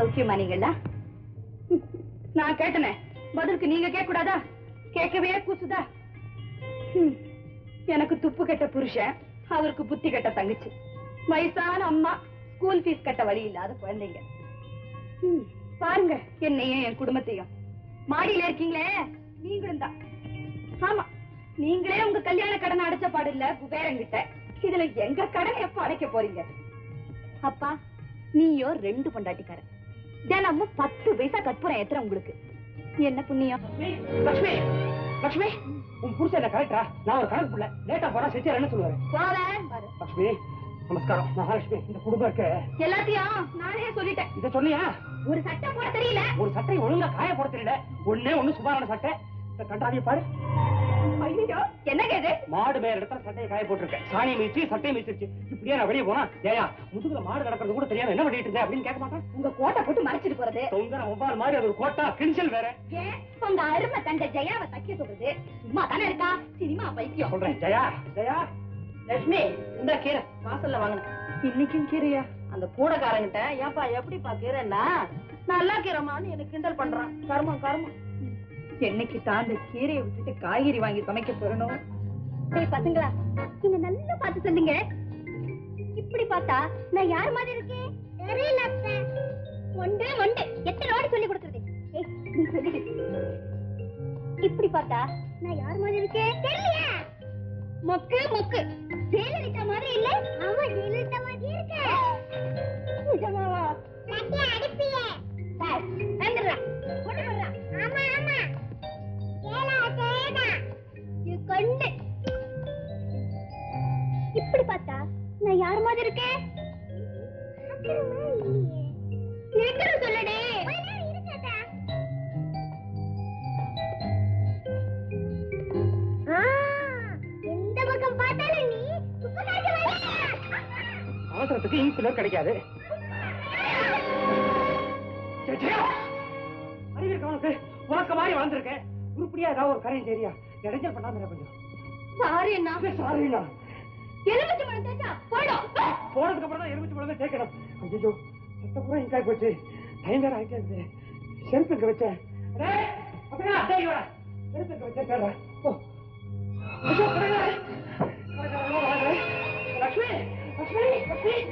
சௌக்கியமா நீங்களா நான் கேட்டனே பதிலுக்கு நீங்க கேட்க கூடாதா கேட்கவே கூசுதா? எனக்கு துப்பு கெட்ட புருஷன் அவருக்கு புத்தி கெட்ட தங்கச்சி. வயசான அம்மா ஸ்கூல் பீஸ் கட்ட வழி இல்லாத குழந்தைங்க. பாருங்க என்னையும் என் குடும்பத்தையும். மாடியில இருக்கீங்களே நீங்களும் தான். ஆமா நீங்களே உங்க கல்யாண கடன் அடைச்ச பாடு இல்ல குபேரங்கிட்ட இதுல எங்க கடனை எப்ப அடைக்க போறீங்க? அப்பா நீயோ ரெண்டு பொண்டாட்டிக்காரன். தினமும் பத்து பைசா கற்பூரம் ஏத்துற உங்களுக்கு. என்ன புண்ணியம்? லட்சுமி லட்சுமி உன் புருஷன் என்ன கரெக்டா நான் ஒரு கணக்கு புள்ள. லேட்டா போறா செஞ்சா என்ன சொல்லுவாரு. போறேன் லட்சுமி நமஸ்காரம். மகாலட்சுமி இந்த குடும்பம் இருக்கு. எல்லாத்தையும் நானே சொல்லிட்டேன். இத சொன்னியா? ஒரு சட்டை போட தெரியல. ஒரு சட்டை ஒழுங்கா காய போட தெரியல. ஒண்ணே ஒண்ணு சுமாரான சட்டை. இந்த கண்டாவிய பாரு. ஐயோ என்னங்க இது? மாடு மேல இடத்துல சட்டையை காய போட்டிருக்கேன். சாணி மீச்சு சட்டையை மீச்சிருச்சு இப்படியே நான் வெளியே போனா ஏயா முதுகுல மாடு கிடக்கிறது கூட தெரியாம என்ன பண்ணிட்டு இருந்தேன் அப்படின்னு கேட்க மாட்டேன். உங்க கோட்டை போட்டு மறைச்சிட்டு போறது. தொங்கன மொபால் மாதிரி அது ஒரு கோட்டா கிழிச்சல் வேற. உங்க அருமை தண்டை ஜெயாவை சொல்றது. சும்மா தானே இருக்கா? சினிமா பைத்தியம். சொல்றேன் ஜெயா ஜெயா. லட்சுமி இந்த கீரை வாசல்ல வாங்கினேன் இன்னைக்கும் கீரையா? அந்த கூடக்காரங்கிட்ட ஏப்பா எப்படிப்பா கீரைன்னா? நல்லா கீரைமான்னு எனக்கு கிண்டல் பண்றான். கர்மம் கர்மம். என்னைக்கு தான் அந்த கீரையை விட்டுட்டு காய்கறி வாங்கி சமைக்க போறணும் பசங்களா நீங்க நல்லா பார்த்து சொல்லுங்க. இப்படி பார்த்தா நான் யார் மாதிரி இருக்கேன்? தெரியல ஒன்று ஒன்று. எத்தனை ஓடி சொல்லி கொடுக்குறது? இப்படி பார்த்தா நான் யார் மாதிரி இருக்கேன்? தெரியல மொக்கு மொக்கு. ஜெயலலிதா மாதிரி இல்ல. ஆமா ஜெயலலிதா மாதிரி இருக்க? நிஜமாவா? அடிப்பி அவசரத்துக்கு இன்சுலர் கிடைக்காது. ஜெ- ஜெயா! அறிவு இருக்கா உனக்கு மாதிரி வளர்ந்துருக்கேன். உருப்படியா ஏதாவது ஒரு கரையும் சரியா இடைஞ்சல் பண்ணாம கொஞ்சம். சாரி என்ன சாரிண்ணா எலுமிச்சை பழம் தேய்ச்சா? போயிடும் போனதுக்கு அப்புறம் தான் எலுமிச்சு பழமே கேட்கணும் ஐயோ சத்த பூரா இங்காய் போச்சு. டைம் வேற ஆயிட்டே இருக்கு செருப்பு இங்க வச்சேன். அப்படியா? டேய், இங்க வச்சேன் தேடுறேன். போ. ஐயோ,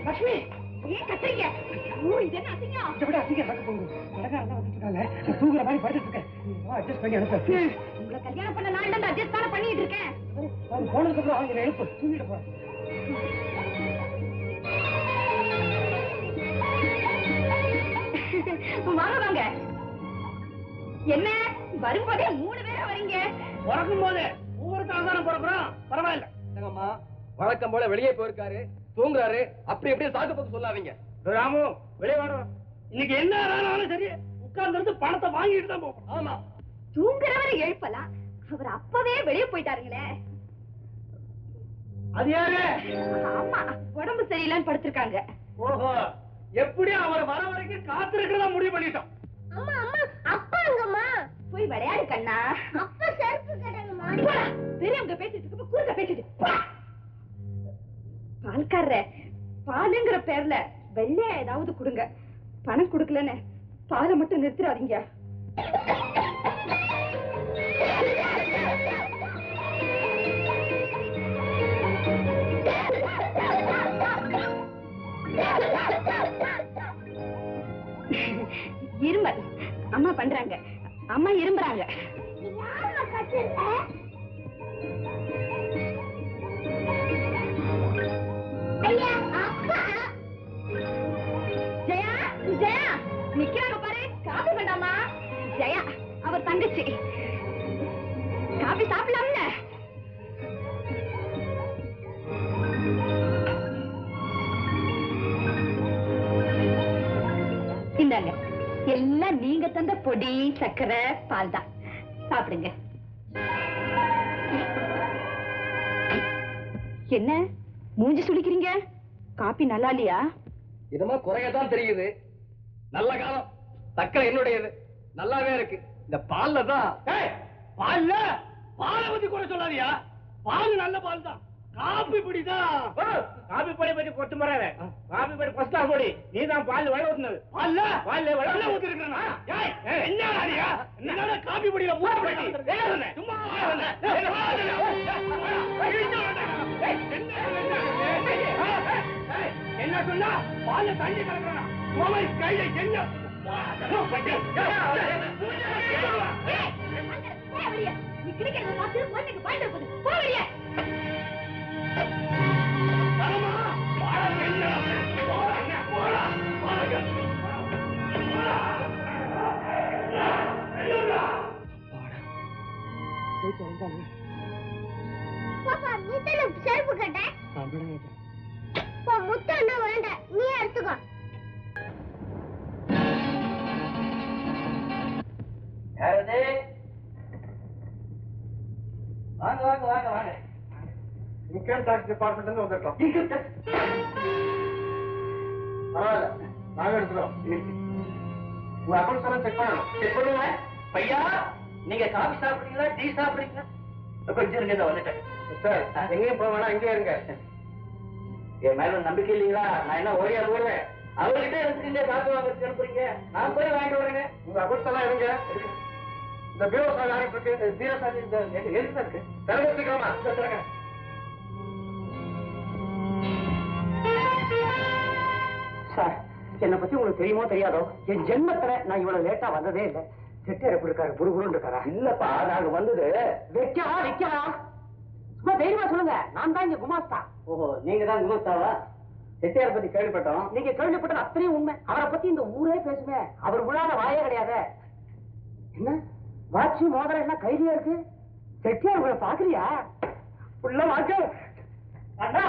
லக்ஷ்மி ஏன் கத்துறீங்க? ஐயோ, இது என்ன அசிங்கம்? இதை விட அதிகம் நடக்க போகுது கடைக்காரன் தான் வந்துட்டு இருக்காங்க நான் தூங்குற மாதிரி படுத்துட்டு இருக்கேன். நீ அட்ஜஸ்ட் பண்ணி அனுப்பு. உங்களை கல்யாணம் பண்ண நாள்ல இருந்து அட்ஜஸ்ட் தானே பண்ணிட்டு இருக்கேன். அவன் போனதுக்கு அப்புறம் அவங்க எழுப்பு. தூங்கிட்டு போறேன் வாங்க வாங்க. என்ன? வரும்போதே மூணு பேரா வரீங்க? பிறக்கும் போது ஒவ்வொருத்தரும் தானே பிறக்கிறோம் பரவாயில்ல. வழக்கம் போல வெளியே போயிருக்காரு தூங்குறாரு. அப்படி அப்படியே சாக்கு போக்கு சொல்லாதீங்க. ராமு வெளியே வாடுறோம் இன்னைக்கு என்ன ஆனாலும் சரி உட்கார்ந்து இருந்து பணத்தை வாங்கிட்டு தான் போகணும். ஆமா. தூங்குறவரை எழுப்பலாம். அவர் அப்பவே வெளியே போயிட்டாருங்களே. அது யாரு? ஆமா உடம்பு சரியில்லைன்னு படுத்திருக்காங்க. ஓஹோ எப்படி அவர் வர வரைக்கும் காத்திருக்கிறதா முடிவு பண்ணிட்டோம். பால்காரரே பாலுங்கிற பேர்ல வெள்ளையா ஏதாவது கொடுங்க. பணம் கொடுக்கலன்னு பாலை மட்டும் நிறுத்திடாதீங்க. இருமல். அம்மா பண்றாங்க. அம்மா இரும்புறாங்க. சாப்பிடலாம்ல. இந்தாங்க எல்லாம் நீங்க தந்த பொடி சக்கரை பால் தான் சாப்பிடுங்க. என்ன மூஞ்சி சுளிக்கிறீங்க? காபி நல்லா இல்லையா? இதமா குறையதான் தெரியுது. நல்ல காலம். சக்கரை என்னுடையது. நல்லாவே இருக்கு. இந்த பால்ல தான். ஏய், பால்ல? பாலை பத்தி குறை சொல்லாதியா? பால் நல்ல பால் தான். காபி பொடிதான் காபி பொடி பத்தி கொத்து மராத காபி பொடி ஃபர்ஸ்டா பொடி. நீ தான் பால் வெள்ள ஊத்துனது. பால்ல? வெள்ள வெள்ள ஊத்தி இருக்கா என்ன ஆடியா என்னடா காபி பொடியில ஊற போய்? சும்மா என்ன? சொன்ன? என்ன? சொன்னா? பால்ல தண்ணி கலக்குறான்? மொபைல் கையில என்ன? இன்கம் டாக்ஸ் டிபார்ட்மெண்ட்ல இருந்து வந்திருக்கோம் பரவாயில்ல. நாங்க எடுத்துக்கிறோம். உங்க அக்கௌண்ட்ஸ் எல்லாம் செக் பண்ணணும். சரி, சொல்லுங்க பையா? நீங்க காபி சாப்பிடுறீங்களா? டீ சாப்பிடுறீங்களா? கொஞ்சம் இருங்க வந்துட்டேன். சார் எங்கேயும் போக வேணாம் இங்கே இருங்க. என் மேல நம்பிக்கை இல்லைங்களா? நான் என்ன ஓடியா போடுறேன் அவர்கிட்ட எடுத்துட்டு காசு வாங்க அனுப்புறீங்க. நான் போய் வாங்கிட்டு வரேங்க. உங்க அக்கௌண்ட்ஸ் எல்லாம் எடுங்க. இந்த பியூரோ சார் யாருக்கு இருக்கு? ஜீரோ சார்ஜ் இந்த எது சார் இருக்கு? திறந்து வச்சுக்கலாமா? சொல்லுங்க என்னை பத்தி உங்களுக்கு தெரியுமோ தெரியாதோ? என் ஜென்மத்துல நான் இவ்வளவு லேட்டா வந்ததே இல்லை. செட்டியார் எப்படி இருக்காரு? புருபுருன்னு இருக்காரா? இல்லப்பா நாங்க வந்தது. வைக்கவா வைக்கவா? சும்மா தைரியமா சொல்லுங்க. நான் தான் இங்க குமாஸ்தா. ஓஹோ நீங்க தான் குமஸ்தாவா? செட்டியார் பத்தி கேள்விப்பட்டோம். நீங்க கேள்விப்பட்டது அத்தனையும் உண்மை. அவரை பத்தி இந்த ஊரே பேசுமே. அவர் விழாத வாயே கிடையாது. என்ன? வாட்சி மோதிரம் எல்லாம் கையிலயே இருக்கு? செட்டியார் உங்களை பாக்குறியா உள்ள வாங்க. அண்ணா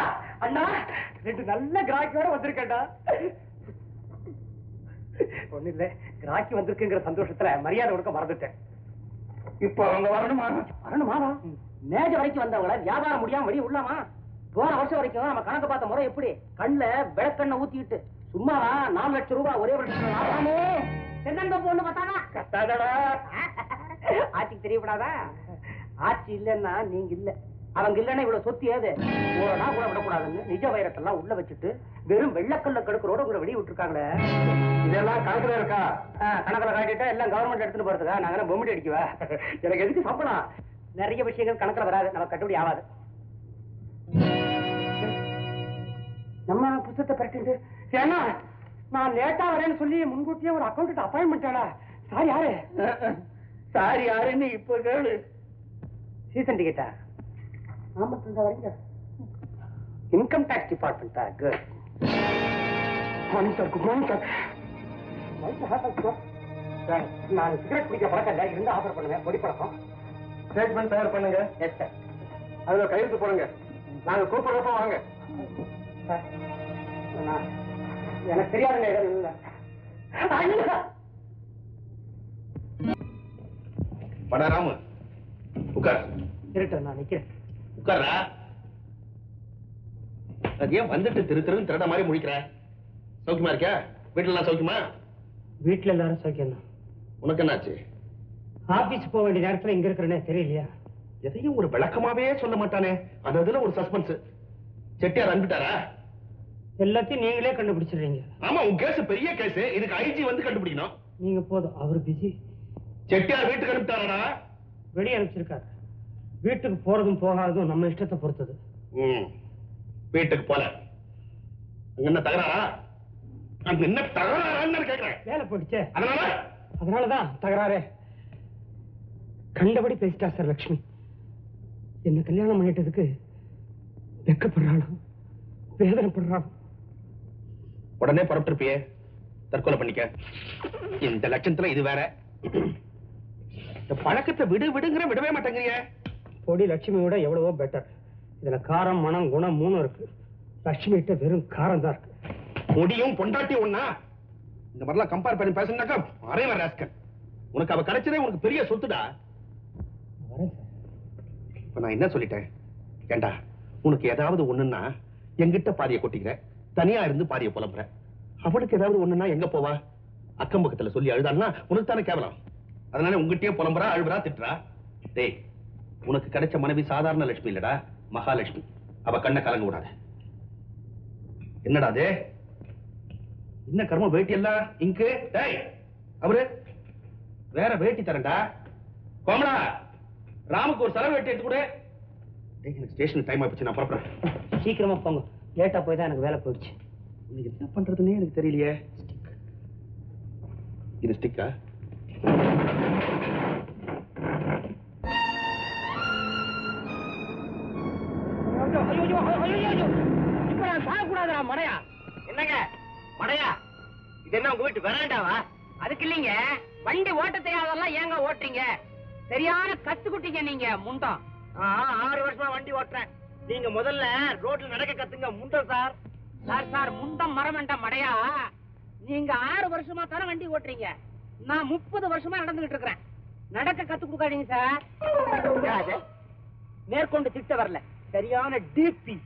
அண்ணா ரெண்டு நல்ல கிராக்கியோட வந்திருக்கேன்டா. ஒண்ணு இல்ல கிராக்கி வந்திருக்குங்கிற சந்தோஷத்துல மரியாதை கொடுக்க மறந்துட்டேன். இப்போ அவங்க வரணுமா? வரணுமாவா மேஜ வரைக்கும் வந்தவங்கள வியாபாரம் முடியாம வெளிய உள்ளாமா போன வருஷம் வரைக்கும் நம்ம கணக்கு பார்த்த முறை எப்படி? கண்ணுல விளக்கெண்ண ஊத்திக்கிட்டு சும்மாவா நாலு லட்சம் ரூபாய் ஒரே வருஷம் லாபமே என்னங்க பொண்ணு பார்த்தானா? கத்தாதடா. ஆட்சிக்கு தெரியப்படாதா? ஆட்சி இல்லைன்னா நீங்க இல்ல. அவங்க இல்லைன்னா இவ்வளவு சொத்து ஏது? ஓடனா கூட விடக்கூடாதுன்னு நிஜ வைரத்தெல்லாம் உள்ள வச்சுட்டு வெறும் வெள்ளக்கல்ல கடுக்கிறோட உங்களை வெளிய விட்டுருக்காங்களே. இதெல்லாம் கணக்குல இருக்கா? கணக்குல காட்டிட்டா எல்லாம் கவர்மெண்ட் எடுத்துட்டு போறதுக்கா? நாங்க பொம்மிட்டு அடிக்குவா? எனக்கு எதுக்கு சம்பளம்? நிறைய விஷயங்கள் கணக்குல வராது. நம்ம கட்டுப்படி ஆகாது நம்ம புத்தகத்தை பரட்டிட்டு ஏன்னா நான் லேட்டா வரேன்னு சொல்லி முன்கூட்டியே ஒரு அக்கௌண்ட் அப்பாயின்மெண்ட் சார் யாரு? சார் யாருன்னு இப்ப கேளு. சீசன் டிக்கெட்டா நாம தந்தா வரீங்க income tax டிபார்ட்மெண்டா good morning sir good morning sir sir நான் சிகரெட் குடிக்க பழக்கம் இல்லை இருந்து ஆஃபர் பண்ணுவேன் பொடி பழக்கம். ஸ்டேட்மெண்ட் தயார் பண்ணுங்க. எஸ் சார் அதுல கையெழுத்து போடுங்க. நாங்க கூப்பிடுறப்ப வாங்க. சார் நான் எனக்கு தெரியாதுங்க இடம் இல்லை. ஐயா! படா ராமு உட்கார். இருக்கட்டும் நான் நிக்கிறேன். உட்கார்றா. ஏன் வந்துட்டு திரு திருன்னு திருட மாதிரி முடிக்கிற சௌக்கியமா இருக்கியா? வீட்டுல எல்லாம் சௌக்கியமா? வீட்டுல எல்லாரும் சௌக்கியம் தான் உனக்கு என்னாச்சு? ஆபீஸ் போக வேண்டிய நேரத்துல இங்க இருக்கிறேனே தெரியலையா? எதையும் ஒரு விளக்கமாவே சொல்ல மாட்டானே. அது அதுல ஒரு சஸ்பென்ஸ் செட்டியார் அனுப்பிட்டாரா? எல்லாத்தையும் நீங்களே கண்டுபிடிச்சிடுறீங்க. ஆமா உன் கேஸ் பெரிய கேஸ் இதுக்கு ஐஜி வந்து கண்டுபிடிக்கணும். நீங்க போதும் அவர் பிஸி செட்டியார் வீட்டுக்கு அனுப்பிட்டாரா வெளியே அனுப்பிச்சிருக்காரு. வீட்டுக்கு போறதும் போகாததும் நம்ம இஷ்டத்தை பொறுத்தது. வீட்டுக்கு போல. அங்க என்ன தகராறா? அங்க என்ன தகராறான்னு கேக்குறேன். வேலை போயிடுச்சே. அதனால? அதனாலதான் தகராறே. கண்டபடி பேசிட்டா சார் லக்ஷ்மி. என்ன கல்யாணம் பண்ணிட்டதுக்கு வெக்கப்படுறாளோ வேதனைப்படுறாளோ உடனே புறப்பட்டிருப்பியே. தற்கொலை பண்ணிக்க. இந்த லட்சத்துல இது வேற. இந்த பழக்கத்தை விடு விடுங்கிற விடவே மாட்டேங்கிறிய. பொடி லட்சுமியோட எவ்வளவோ பெட்டர் இதுல காரம் மனம் குணம் மூணும் இருக்கு. லட்சுமி கிட்ட வெறும் காரம் தான் இருக்கு. பொடியும் பொண்டாட்டி ஒண்ணா? இந்த மாதிரிலாம் கம்பேர் பண்ணி பேசுனாக்கா அரைவ ராஸ்கல். உனக்கு அவ கிடைச்சதே உனக்கு பெரிய சொத்துடா. இப்ப நான் என்ன சொல்லிட்டேன்? ஏண்டா உனக்கு ஏதாவது ஒண்ணுன்னா என்கிட்ட பாதியை கொட்டிக்கிற. தனியா இருந்து பாதியை புலம்புற. அவளுக்கு ஏதாவது ஒண்ணுன்னா எங்க போவா? அக்கம் பக்கத்துல சொல்லி அழுதான்னா உனக்கு தானே கேவலம். அதனால உங்ககிட்டயே புலம்புறா அழுவுறா திட்டுறா. டேய் உனக்கு கிடைச்ச மனைவி சாதாரண லட்சுமி இல்லடா மகாலட்சுமி. அவ கண்ணை கலங்க விடாத. என்னடா அது? என்ன கர்ம வேட்டி எல்லாம் இங்கு. டேய் அவரு. வேற வேட்டி தரேன்டா. கோமலா ராமுக்கு ஒரு செலவு வேட்டி எடுத்து கொடு எனக்கு ஸ்டேஷன் டைம் ஆயிடுச்சு நான் புறப்படுறேன். சீக்கிரமா போங்க. லேட்டா போய் தான் எனக்கு வேலை போயிடுச்சு. இன்னைக்கு என்ன பண்றதுன்னே எனக்கு தெரியலையே. இது ஸ்டிக்கா இது வராண்டாவா? அதுக்கு இல்லைங்க. வண்டி ஓட்ட தெரியாதெல்லாம் ஏங்க ஓட்டுறீங்க? சரியான கத்துக்கிட்டீங்க நீங்க முண்டம் ஆறு வருஷமா வண்டி ஓட்டுறேன். நீங்க முதல்ல ரோட்ல நடக்க கத்துங்க முண்டம் சார். சார் சார் முண்டம் மரமண்ட மடையா? நீங்க ஆறு வருஷமா தானே வண்டி ஓட்டுறீங்க. நான் முப்பது வருஷமா நடந்துகிட்டு இருக்கிறேன். நடக்க கத்து கொடுக்காதீங்க சார். மேற்கொண்டு திட்ட வரல. சரியான டிபி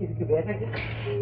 பாத்திரம் இதுக்கு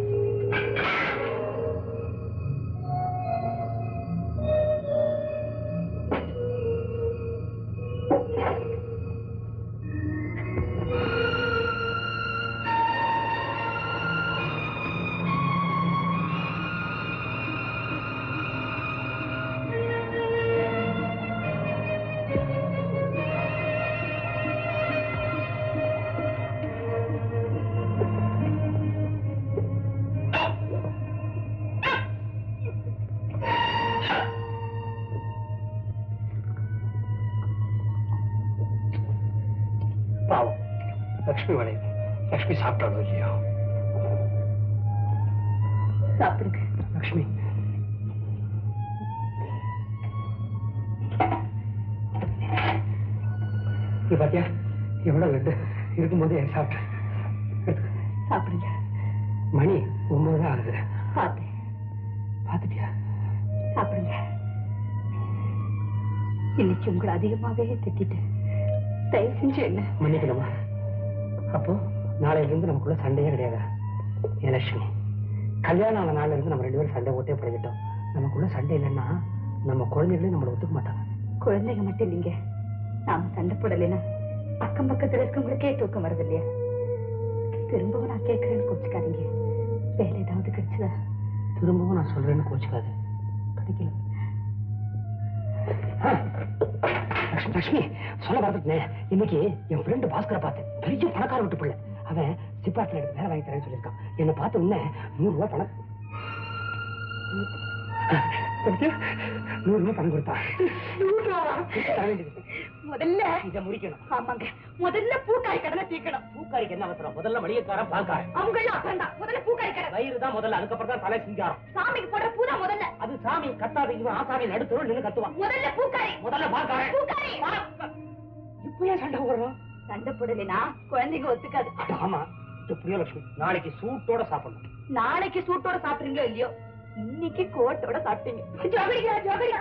லக்ஷ்மி வளையுது லக்ஷ்மி சாப்பிட்டாலும் இல்லையோ? சாப்பிடுங்க. லக்ஷ்மி. இது பாத்தியா? எவ்வளவு லட்டு. இருக்கும்போது எனக்கு சாப்பிட்டேன். சாப்பிடுங்க. மணி ஒன்பது தான் ஆகுது. பார்த்தேன். பாத்துட்டியா சாப்பிடுங்க. இன்னைக்கு உங்களை அதிகமாவே திட்டிட்டேன். தயவு செஞ்சு என்ன? மன்னிக்கணுமா? அப்போ நாளையில இருந்து நமக்குள்ள சண்டையே கிடையாதா லட்சுமி? கல்யாணம் ஆன நாள்ல இருந்து நம்ம ரெண்டு பேரும் சண்டை ஓட்டே பழகிட்டோம். நமக்குள்ள சண்டை இல்லைன்னா நம்ம குழந்தைகளே நம்மளை ஒத்துக்க மாட்டாங்க. குழந்தைங்க மட்டும் இல்லைங்க. நாம சண்டை போடலைன்னா அக்கம் பக்கத்துல இருக்கவங்களுக்கே தூக்கம் வருது இல்லையா? திரும்பவும் நான் கேட்கறேன்னு கோச்சுக்காதீங்க. வேலை ஏதாவது கிடைச்சதா? திரும்பவும் நான் சொல்றேன்னு கோச்சுக்காது. கிடைக்கல. லட்சுமி, லட்சுமி சொல்ல மறந்துட்டேன். இன்னைக்கு என் ஃப்ரெண்டு பாஸ்கரை பார்த்தேன் பெரிய பணக்கார விட்டு பிள்ளை அவன் சிப்பாட்டில் எடுத்து வேலை வாங்கி தரேன்னு சொல்லியிருக்கான். என்னை பார்த்த உடனே நூறு ரூபாய் பணம்? நூறு ரூபாய் பணம் கொடுத்தான். முதல்ல இதை முடிக்கணும். ஆமாங்க. முதல்ல பூக்காய் கடனை தீக்கணும் பூக்காரிக்கு என்ன அவசரம்? முதல்ல மளிகைக்காரன் பால்காரன். அவங்க எல்லாம் முதல்ல பூக்காய் கடை. வயிறு தான் முதல்ல. அதுக்கப்புறம் தான் தலை சிங்காரம். சாமிக்கு போடுற பூ தான் முதல்ல. அது சாமி கத்தாத இவன் ஆசாமி நடுத்தரும் நின்னு கத்துவான். முதல்ல பூக்காய் முதல்ல பால்காரன். பூக்காய் இப்ப ஏன் சண்டை போடுறோம்? சண்டை போடலைன்னா குழந்தைங்க ஒத்துக்காது. ஆமா. லட்சுமி நாளைக்கு சூட்டோட சாப்பிடணும். நாளைக்கு சூட்டோட சாப்பிடுறீங்களோ இல்லையோ? இன்னைக்கு கோட்டோட சாப்பிட்டீங்க. ஜோகடிக்கா ஜோகடிக்கா